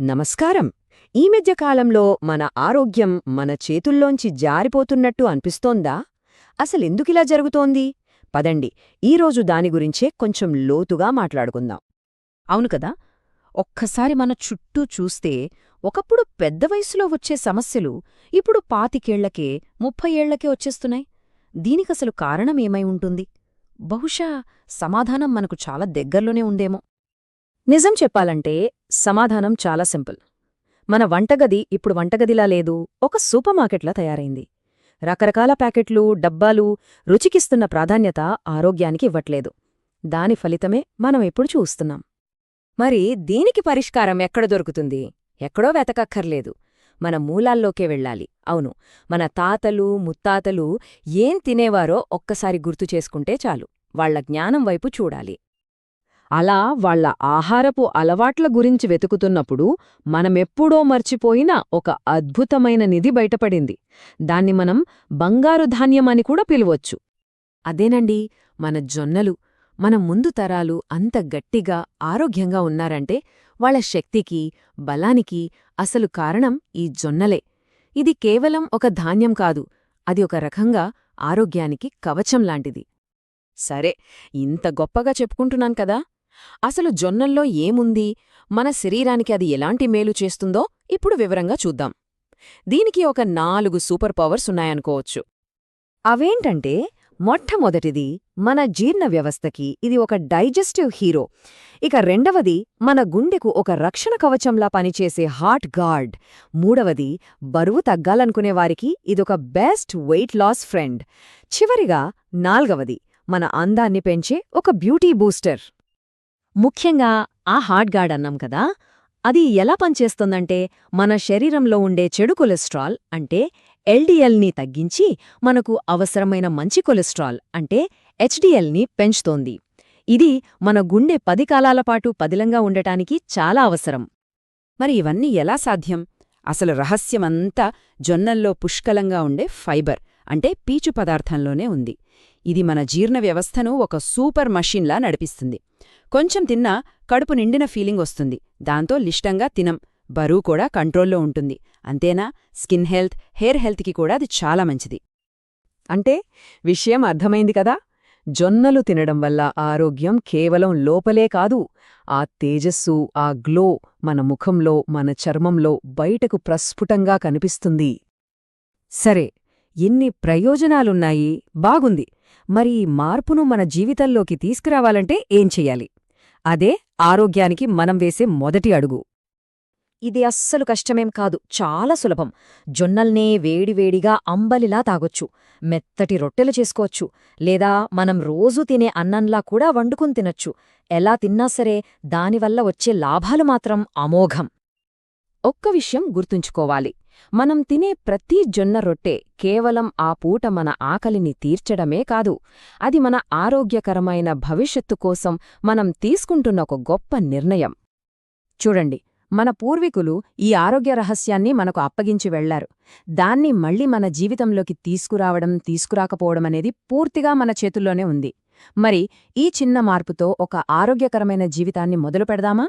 నమస్కారం. ఈ మధ్య కాలంలో మన ఆరోగ్యం మన చేతుల్లోంచి జారిపోతున్నట్టు అనిపిస్తోందా? అసలెందుకిలా జరుగుతోంది? పదండి ఈరోజు దాని గురించే కొంచెం లోతుగా మాట్లాడుకుందాం. అవును కదా ఒక్కసారి మన చుట్టూ చూస్తే ఒకప్పుడు పెద్ద వయసులో వచ్చే సమస్యలు ఇప్పుడు పాతికేళ్ళకే ముప్పై ఏళ్ళకే వచ్చేస్తున్నాయి. దీనికసలు కారణమేమై ఉంటుంది? బహుశా సమాధానం మనకు చాలా దగ్గర్లోనే ఉందేమో. నిజం చెప్పాలంటే సమాధానం చాలా సింపుల్. మన వంటగది ఇప్పుడు వంటగదిలా లేదు ఒక సూపర్ మార్కెట్లా తయారైంది. రకరకాల ప్యాకెట్లు డబ్బాలు రుచికిస్తున్న ప్రాధాన్యత ఆరోగ్యానికి ఇవ్వట్లేదు. దాని ఫలితమే మనం ఇప్పుడు చూస్తున్నాం. మరి దీనికి పరిష్కారం ఎక్కడ దొరుకుతుంది? ఎక్కడో వెతకక్కర్లేదు. మన మూలాల్లోకే వెళ్ళాలి. అవును మన తాతలు ముత్తాతలు ఏం తినేవారో ఒక్కసారి గుర్తు చేసుకుంటే చాలు. వాళ్ళ జ్ఞానం వైపు చూడాలి. అలా వాళ్ళ ఆహారపు అలవాట్ల గురించి వెతుకుతున్నప్పుడు మనమెప్పుడో మర్చిపోయిన ఒక అద్భుతమైన నిధి బయటపడింది. దాన్ని మనం బంగారు ధాన్యమని కూడా పిలవొచ్చు. అదేనండి మన జొన్నలు మన ముందు తరాలు అంత గట్టిగా ఆరోగ్యంగా ఉన్నారంటే వాళ్ళ శక్తికి బలానికి అసలు కారణం ఈ జొన్నలే. ఇది కేవలం ఒక ధాన్యం కాదు అది ఒక రకంగా ఆరోగ్యానికి కవచం లాంటిది. సరే ఇంత గొప్పగా చెప్పుకుంటున్నాను కదా! అసలు జొన్నల్లో ఏముంది? మన శరీరానికి అది ఎలాంటి మేలు చేస్తుందో ఇప్పుడు వివరంగా చూద్దాం. దీనికి ఒక నాలుగు సూపర్ పవర్స్ ఉన్నాయనుకోవచ్చు. అవేంటంటే మొట్టమొదటిది మన జీర్ణ వ్యవస్థకి ఇది ఒక డైజెస్టివ్ హీరో. ఇక రెండవది మన గుండెకు ఒక రక్షణ కవచంలా పనిచేసే హార్ట్ గార్డ్. మూడవది బరువు తగ్గాలనుకునేవారికి ఇదొక బెస్ట్ వెయిట్ లాస్ ఫ్రెండ్. చివరిగా నాల్గవది మన అందాన్ని పెంచే ఒక బ్యూటీ బూస్టర్. ముఖ్యంగా ఆ హార్ట్ గార్డ్ అన్నాం కదా అది ఎలా పనిచేస్తుందంటే మన శరీరంలో ఉండే చెడు కొలెస్ట్రాల్ అంటే ఎల్డిఎల్ని తగ్గించి మనకు అవసరమైన మంచి కొలెస్ట్రాల్ అంటే హెచ్డిఎల్ని పెంచుతోంది. ఇది మన గుండె పది కాలాల పాటు పదిలంగా ఉండటానికి చాలా అవసరం. మరి ఇవన్నీ ఎలా సాధ్యం? అసలు రహస్యమంతా జొన్నల్లో పుష్కలంగా ఉండే ఫైబర్ అంటే పీచు పదార్థంలోనే ఉంది. ఇది మన జీర్ణ వ్యవస్థను ఒక సూపర్ మషిన్లా నడిపిస్తుంది. కొంచెం తిన్నా కడుపు నిండిన ఫీలింగ్ వస్తుంది. దాంతో లిష్టంగా తినం. బరువు కూడా కంట్రోల్లో ఉంటుంది. అంతేనా? స్కిన్ హెల్త్ హెయిర్ హెల్త్కి కూడా అది చాలా మంచిది. అంటే విషయం అర్థమైంది కదా? జొన్నలు తినడం వల్ల ఆరోగ్యం కేవలం లోపలే కాదు ఆ తేజస్సు ఆ గ్లో మన ముఖంలో మన చర్మంలో బయటకు ప్రస్ఫుటంగా కనిపిస్తుంది. సరే ఎన్ని ప్రయోజనాలున్నాయి? బాగుంది. మరి ఈ మార్పును మన జీవితంలోకి తీసుకురావాలంటే ఏం చెయ్యాలి? అదే ఆరోగ్యానికి మనం వేసే మొదటి అడుగు. ఇది అస్సలు కష్టమేం కాదు చాలా సులభం. జొన్నల్నే వేడివేడిగా అంబలిలా తాగొచ్చు మెత్తటి రొట్టెలు చేసుకోవచ్చు లేదా మనం రోజూ తినే అన్నంలా కూడా వండుకుని తినొచ్చు. ఎలా తిన్నా సరే దానివల్ల వచ్చే లాభాలు మాత్రం అమోఘం. ఒక్క విషయం గుర్తుంచుకోవాలి. మనం తినే ప్రతి జొన్న రొట్టె కేవలం ఆ పూట మన ఆకలిని తీర్చడమే కాదు అది మన ఆరోగ్యకరమైన భవిష్యత్తు కోసం మనం తీసుకుంటున్న ఒక గొప్ప నిర్ణయం. చూడండి మన పూర్వీకులు ఈ ఆరోగ్య రహస్యాన్ని మనకు అప్పగించి వెళ్ళారు. దాన్ని మళ్ళీ మన జీవితంలోకి తీసుకురావడం తీసుకురాకపోవడమనేది పూర్తిగా మన చేతుల్లోనే ఉంది. మరి ఈ చిన్న మార్పుతో ఒక ఆరోగ్యకరమైన జీవితాన్ని మొదలు పెడదామా